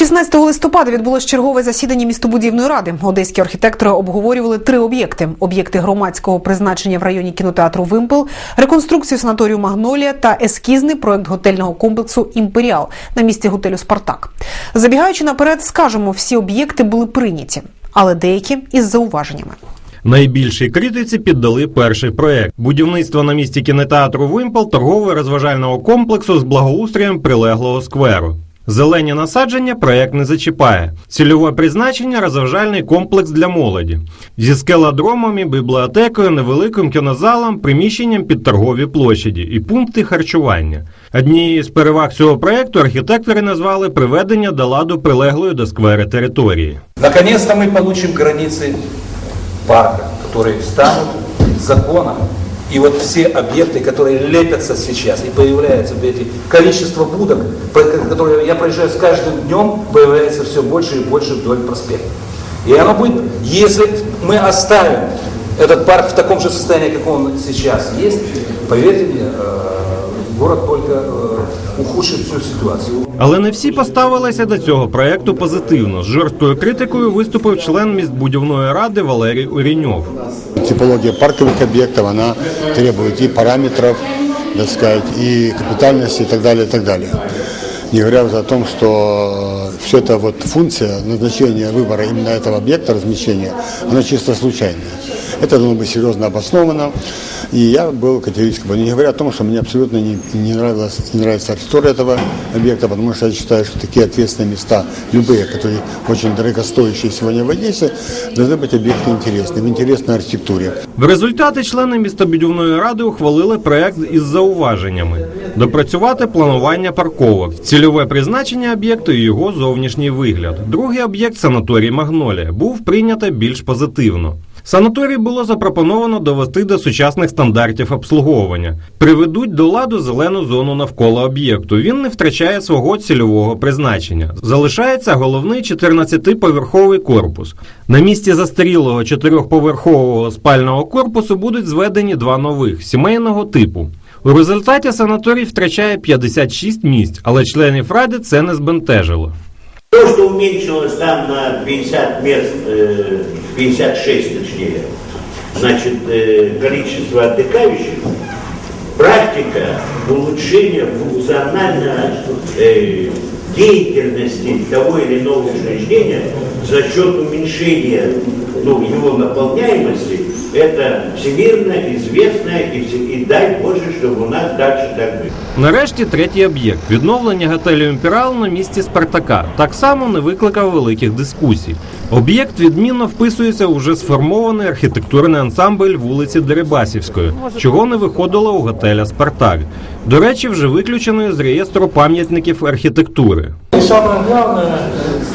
16 листопада відбулось чергове засідання містобудівної ради. Одеські архітектори обговорювали три об'єкти: об'єкти громадського призначення в районі кінотеатру Вимпел, реконструкцію санаторію Магнолія та ескізний проект готельного комплексу Імперіал на місці готелю Спартак. Забігаючи наперед, скажемо, всі об'єкти були прийняті, але деякі із зауваженнями. Найбільшій критиці піддали перший проект будівництво на місці кінотеатру Вимпел торгово-розважального комплексу з благоустроєм прилеглого скверу. Зелені насадження проект не зачіпає. Цільове призначення розважальний комплекс для молоді зі скелодромами, бібліотекою, невеликим кінозалом, приміщенням під торгові площаді і пункти харчування. Однією з переваг цього проекту архітектори назвали приведення до ладу прилеглої до сквери території. Наконец-то мы получим границы парка, которые станут законом. И вот все объекты, которые лепятся сейчас и появляются, вот эти количество будок, по- которые я проезжаю с каждым днем, появляется все больше и больше вдоль проспекта. И оно будет, если мы оставим этот парк в таком же состоянии, как он сейчас есть, поверьте мне, э, город только э, ухудшит всю ситуацию. Але не всі поставилися до цього проекту позитивно. З жорсткою критикою виступив член міськбудівної ради Валерій Уріньов. Типология парковых объектов, она требует и параметров, так сказать, и капитальности и так далее, и так далее. Не говоря уже о том, что все это вот функция назначения выбора именно этого объекта размещения, она чисто случайная. Это должно быть серьезно обосновано. И я был категорически, против. не говоря о том, что мне абсолютно не, не, нравилась, не нравится архитектура этого объекта, потому что я считаю, что такие ответственные места, любые, которые очень дорогостоящие сегодня в Одессе, должны быть объекты интересные, в интересной архитектуре. В результаті члени містобудівної ради ухвалили проект із зауваженнями: допрацювати планування парковок, цільове призначення об'єкту і його зовнішній вигляд. Другий об'єкт санаторій Магнолія був прийнято більш позитивно. Санаторій було запропоновано довести до сучасних стандартів обслуговування. Приведуть до ладу зелену зону навколо об'єкту. Він не втрачає свого цільового призначення. Залишається головний 14-поверховий корпус. На місці застарілого 4-поверхового спального корпусу будуть зведені два нових сімейного типу. У результаті санаторій втрачає 56 місць, але членів ради це не збентежило. То, что уменьшилось там на 50 мест, э, 56 точнее, значит, э, количество отдыхающих, практика улучшения функциональной э, деятельности того или иного учреждения за счет уменьшения ну, его наполняемости, это всемирно известно и, вс- и дай Боже, чтобы у нас дальше так было. Нарешті третій об'єкт відновлення готелю Імперіал на місці Спартака так само не викликав великих дискусій. Об'єкт відмінно вписується у вже сформований архітектурний ансамбль вулиці Дерибасівської, чого не виходило у готеля Спартак. До речі, вже виключений з реєстру пам'ятників архітектури. И самое главное,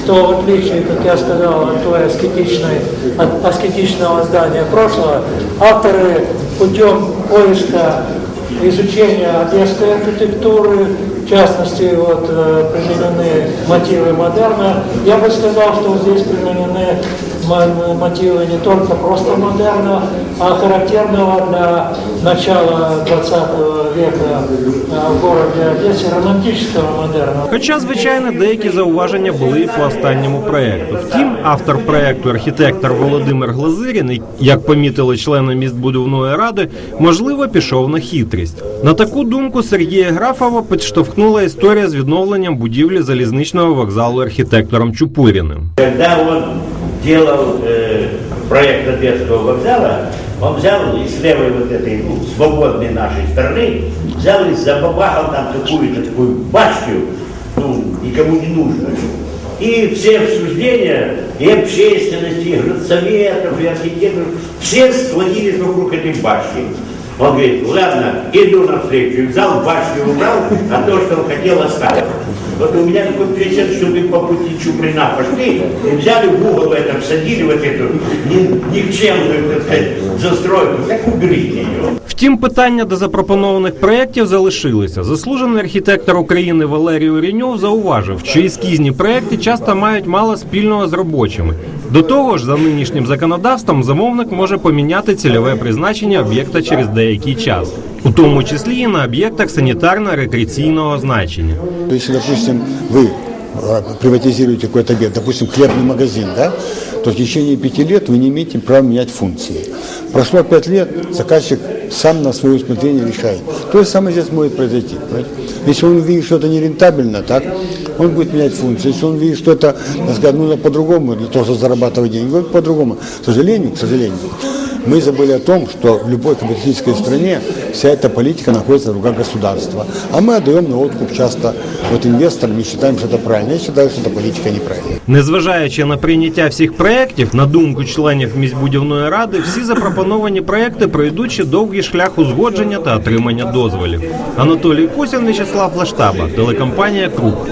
что в отличие, как я сказал, от той аскетичной, от аскетичного здания прошлого, авторы путем поиска, изучения одесской архитектуры, в частности, вот, э, применены мотивы модерна. Я бы сказал, что здесь применены мо- мотивы не только просто модерна, а характерного для начала 20 века э, в городе Одессе романтического модерна. Хоча, звичайно, деякі зауваження були і по останньому проекту. Втім, автор проекту, архітектор Володимир Глазирін, як помітили члени містбудівної ради, можливо, пішов на хитрість. На таку думку Сергія Графова підштовхнула історія з відновленням будівлі залізничного вокзалу архітектором Чупуріним. Когда он делал э, проект Одесского вокзала, он взял из левой вот этой ну, свободной нашей стороны, взял и забабахал там какую-то такую башню, ну, никому не нужную. И все обсуждения и общественности, и городсоветов, и архитекторов, все схватились вокруг этой башни. Он говорит, ладно, иду навстречу. И взял башню убрал, а то, что он хотел, оставил. Вот у меня такой прецедент, что мы по пути Чуприна пошли и взяли в угол это, всадили вот эту ни- никчемную, так сказать, застройку. Так уберите ее. Втім, питання до запропонованих проєктів залишилися. Заслужений архітектор України Валерій Оріньов зауважив, що ескізні проєкти часто мають мало спільного з робочими. До того ж, за нинішнім законодавством замовник може поміняти цільове призначення об'єкта через деякий час, у тому числі і на об'єктах санітарно-рекреаційного значення. То Если, допустим, э, приватизируете какой-то объект, допустим, хлебный магазин, да, то в течение пяти лет вы не имеете права менять функции. Прошло пять лет, заказчик сам на свое усмотрение решает. То же самое здесь может произойти. понимаете? Если он видит, что это нерентабельно, так, он будет менять функции. Если он видит, что это, так нужно по-другому, для того, чтобы зарабатывать деньги, он по-другому. К сожалению, к сожалению, мы забыли о том, что в любой капиталистической стране вся эта политика находится в руках государства. А мы отдаем на откуп часто вот инвесторам и считаем, что это правильно. Я считаю, что эта политика неправильная. Незважаючи на прийняття всіх проєктів, на думку членів міськбудівної ради, всі запропоновані проєкти пройдуть ще довгий шлях узгодження та отримання дозволів. Анатолій Косін, Вячеслав Лаштаба, телекомпанія Круг.